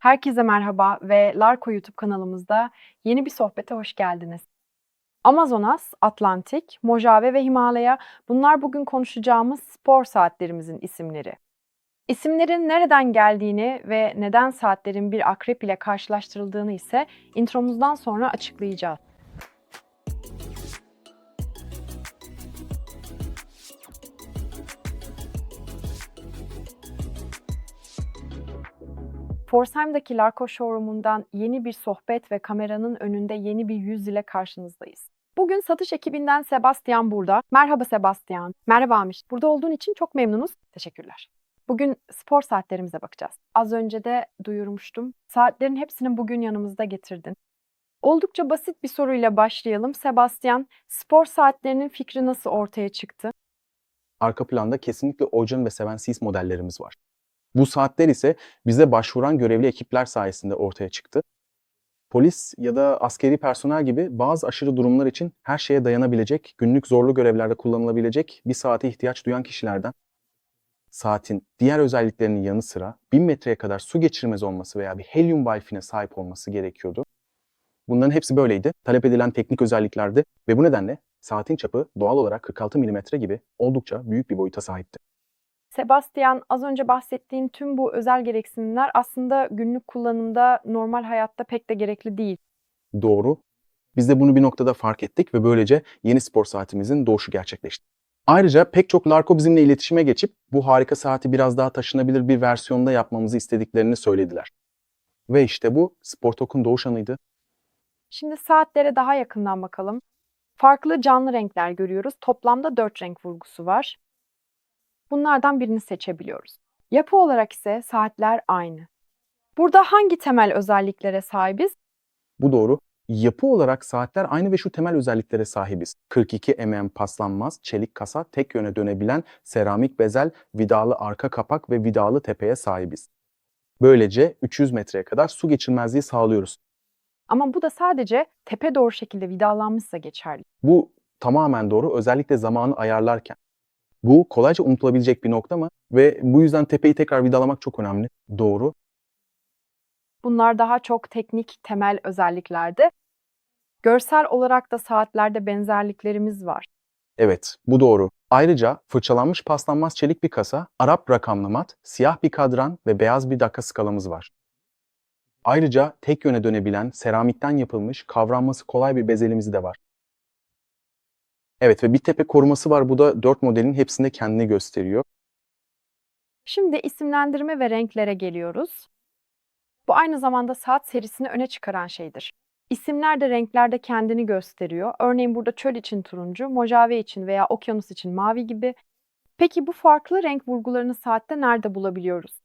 Herkese merhaba ve Larko YouTube kanalımızda yeni bir sohbete hoş geldiniz. Amazonas, Atlantik, Mojave ve Himalaya bunlar bugün konuşacağımız spor saatlerimizin isimleri. İsimlerin nereden geldiğini ve neden saatlerin bir akrep ile karşılaştırıldığını ise intromuzdan sonra açıklayacağız. Forsheim'daki Larko Showroom'undan yeni bir sohbet ve kameranın önünde yeni bir yüz ile karşınızdayız. Bugün satış ekibinden Sebastian burada. Merhaba Sebastian. Merhaba Amiş. Burada olduğun için çok memnunuz. Teşekkürler. Bugün spor saatlerimize bakacağız. Az önce de duyurmuştum. Saatlerin hepsini bugün yanımızda getirdin. Oldukça basit bir soruyla başlayalım. Sebastian, spor saatlerinin fikri nasıl ortaya çıktı? Arka planda kesinlikle Ocean ve Seven Seas modellerimiz var. Bu saatler ise bize başvuran görevli ekipler sayesinde ortaya çıktı. Polis ya da askeri personel gibi bazı aşırı durumlar için her şeye dayanabilecek, günlük zorlu görevlerde kullanılabilecek bir saate ihtiyaç duyan kişilerden saatin diğer özelliklerinin yanı sıra 1000 metreye kadar su geçirmez olması veya bir helyum valfine sahip olması gerekiyordu. Bunların hepsi böyleydi. Talep edilen teknik özelliklerdi ve bu nedenle saatin çapı doğal olarak 46 mm gibi oldukça büyük bir boyuta sahipti. Sebastian, az önce bahsettiğin tüm bu özel gereksinimler aslında günlük kullanımda, normal hayatta pek de gerekli değil. Doğru. Biz de bunu bir noktada fark ettik ve böylece yeni spor saatimizin doğuşu gerçekleşti. Ayrıca pek çok Larko bizimle iletişime geçip bu harika saati biraz daha taşınabilir bir versiyonda yapmamızı istediklerini söylediler. Ve işte bu Sportok'un doğuş anıydı. Şimdi saatlere daha yakından bakalım. Farklı canlı renkler görüyoruz. Toplamda dört renk vurgusu var. Bunlardan birini seçebiliyoruz. Yapı olarak ise saatler aynı. Burada hangi temel özelliklere sahibiz? Bu doğru. Yapı olarak saatler aynı ve şu temel özelliklere sahibiz. 42 mm paslanmaz, çelik kasa, tek yöne dönebilen seramik bezel, vidalı arka kapak ve vidalı tepeye sahibiz. Böylece 300 metreye kadar su geçirmezliği sağlıyoruz. Ama bu da sadece tepe doğru şekilde vidalanmışsa geçerli. Bu tamamen doğru özellikle zamanı ayarlarken. Bu kolayca unutulabilecek bir nokta mı? Ve bu yüzden tepeyi tekrar vidalamak çok önemli. Doğru. Bunlar daha çok teknik temel özelliklerde. Görsel olarak da saatlerde benzerliklerimiz var. Evet, bu doğru. Ayrıca fırçalanmış paslanmaz çelik bir kasa, Arap rakamlı mat, siyah bir kadran ve beyaz bir dakika skalamız var. Ayrıca tek yöne dönebilen, seramikten yapılmış, kavranması kolay bir bezelimiz de var. Evet ve bir tepe koruması var. Bu da 4 modelin hepsinde kendini gösteriyor. Şimdi isimlendirme ve renklere geliyoruz. Bu aynı zamanda saat serisini öne çıkaran şeydir. İsimler de renklerde kendini gösteriyor. Örneğin burada çöl için turuncu, Mojave için veya okyanus için mavi gibi. Peki bu farklı renk vurgularını saatte nerede bulabiliyoruz?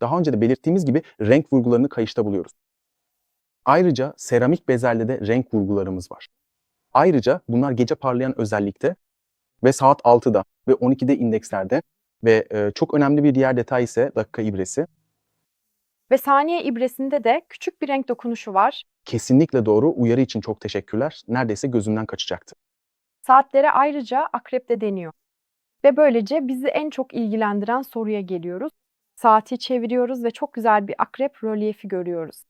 Daha önce de belirttiğimiz gibi renk vurgularını kayışta buluyoruz. Ayrıca seramik bezelde de renk vurgularımız var. Ayrıca bunlar gece parlayan özellikte ve saat 6'da ve 12'de indekslerde ve e, çok önemli bir diğer detay ise dakika ibresi. Ve saniye ibresinde de küçük bir renk dokunuşu var. Kesinlikle doğru. Uyarı için çok teşekkürler. Neredeyse gözümden kaçacaktı. Saatlere ayrıca akrep de deniyor. Ve böylece bizi en çok ilgilendiren soruya geliyoruz. Saati çeviriyoruz ve çok güzel bir akrep rölyefi görüyoruz.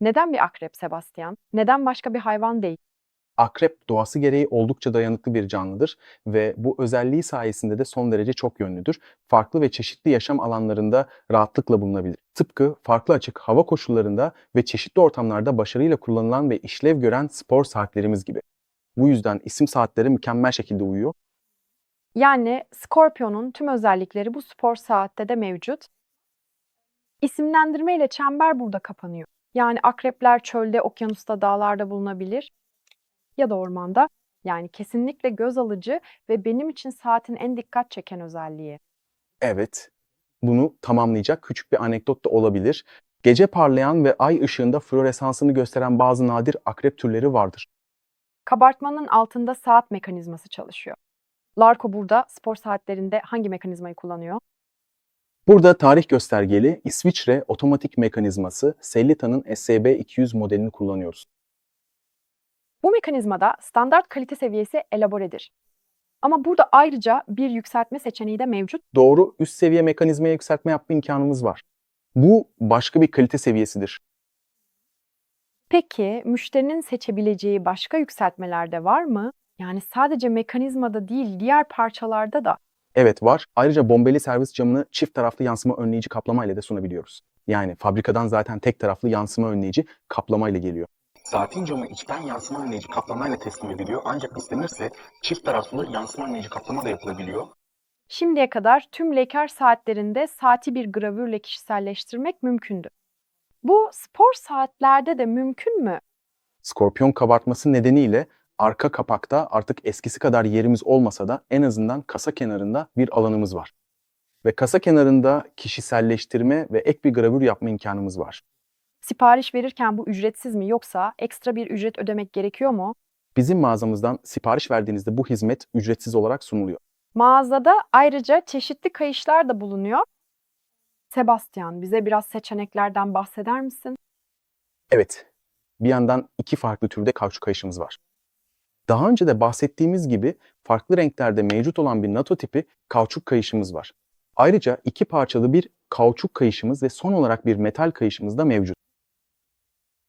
Neden bir akrep Sebastian? Neden başka bir hayvan değil? Akrep doğası gereği oldukça dayanıklı bir canlıdır ve bu özelliği sayesinde de son derece çok yönlüdür. Farklı ve çeşitli yaşam alanlarında rahatlıkla bulunabilir. Tıpkı farklı açık hava koşullarında ve çeşitli ortamlarda başarıyla kullanılan ve işlev gören spor saatlerimiz gibi. Bu yüzden isim saatleri mükemmel şekilde uyuyor. Yani Scorpion'un tüm özellikleri bu spor saatte de mevcut. İsimlendirme ile çember burada kapanıyor. Yani akrepler çölde, okyanusta, dağlarda bulunabilir ya da ormanda. Yani kesinlikle göz alıcı ve benim için saatin en dikkat çeken özelliği. Evet, bunu tamamlayacak küçük bir anekdot da olabilir. Gece parlayan ve ay ışığında floresansını gösteren bazı nadir akrep türleri vardır. Kabartmanın altında saat mekanizması çalışıyor. Larko burada spor saatlerinde hangi mekanizmayı kullanıyor? Burada tarih göstergeli İsviçre otomatik mekanizması Sellita'nın SCB 200 modelini kullanıyoruz. Bu mekanizmada standart kalite seviyesi elaboredir. Ama burada ayrıca bir yükseltme seçeneği de mevcut. Doğru üst seviye mekanizmaya yükseltme yapma imkanımız var. Bu başka bir kalite seviyesidir. Peki müşterinin seçebileceği başka yükseltmeler de var mı? Yani sadece mekanizmada değil, diğer parçalarda da. Evet var. Ayrıca bombeli servis camını çift taraflı yansıma önleyici kaplama ile de sunabiliyoruz. Yani fabrikadan zaten tek taraflı yansıma önleyici kaplama ile geliyor. Saatin camı içten yansıma önleyici kaplamayla teslim ediliyor ancak istenirse çift taraflı yansıma önleyici kaplama da yapılabiliyor. Şimdiye kadar tüm Lekar saatlerinde saati bir gravürle kişiselleştirmek mümkündü. Bu spor saatlerde de mümkün mü? Skorpiyon kabartması nedeniyle arka kapakta artık eskisi kadar yerimiz olmasa da en azından kasa kenarında bir alanımız var. Ve kasa kenarında kişiselleştirme ve ek bir gravür yapma imkanımız var. Sipariş verirken bu ücretsiz mi yoksa ekstra bir ücret ödemek gerekiyor mu? Bizim mağazamızdan sipariş verdiğinizde bu hizmet ücretsiz olarak sunuluyor. Mağazada ayrıca çeşitli kayışlar da bulunuyor. Sebastian, bize biraz seçeneklerden bahseder misin? Evet, bir yandan iki farklı türde kauçuk kayışımız var. Daha önce de bahsettiğimiz gibi farklı renklerde mevcut olan bir NATO tipi kauçuk kayışımız var. Ayrıca iki parçalı bir kauçuk kayışımız ve son olarak bir metal kayışımız da mevcut.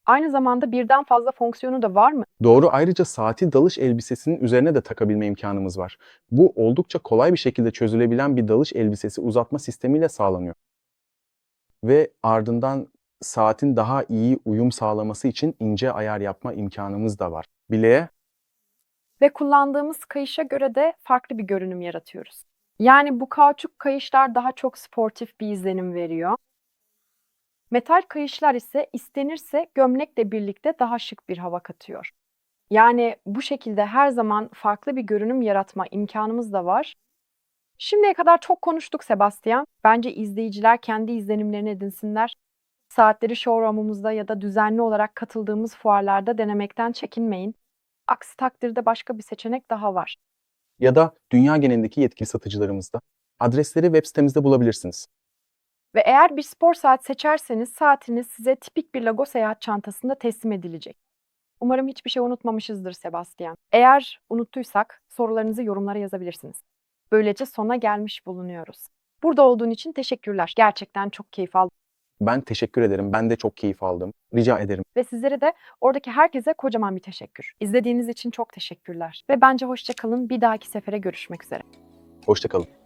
Aynı zamanda birden fazla fonksiyonu da var mı? Doğru ayrıca saati dalış elbisesinin üzerine de takabilme imkanımız var. Bu oldukça kolay bir şekilde çözülebilen bir dalış elbisesi uzatma sistemiyle sağlanıyor. Ve ardından saatin daha iyi uyum sağlaması için ince ayar yapma imkanımız da var. Bileğe Ve kullandığımız kayışa göre de farklı bir görünüm yaratıyoruz. Yani bu kauçuk kayışlar daha çok sportif bir izlenim veriyor. Metal kayışlar ise istenirse gömlekle birlikte daha şık bir hava katıyor. Yani bu şekilde her zaman farklı bir görünüm yaratma imkanımız da var. Şimdiye kadar çok konuştuk Sebastian. Bence izleyiciler kendi izlenimlerini edinsinler. Saatleri showroom'umuzda ya da düzenli olarak katıldığımız fuarlarda denemekten çekinmeyin. Aksi takdirde başka bir seçenek daha var. ya da dünya genelindeki yetkili satıcılarımızda. Adresleri web sitemizde bulabilirsiniz. Ve eğer bir spor saat seçerseniz saatiniz size tipik bir Lago seyahat çantasında teslim edilecek. Umarım hiçbir şey unutmamışızdır Sebastian. Eğer unuttuysak sorularınızı yorumlara yazabilirsiniz. Böylece sona gelmiş bulunuyoruz. Burada olduğun için teşekkürler. Gerçekten çok keyif aldım. Ben teşekkür ederim. Ben de çok keyif aldım. Rica ederim. Ve sizlere de oradaki herkese kocaman bir teşekkür. İzlediğiniz için çok teşekkürler. Ve bence hoşça kalın. Bir dahaki sefere görüşmek üzere. Hoşçakalın.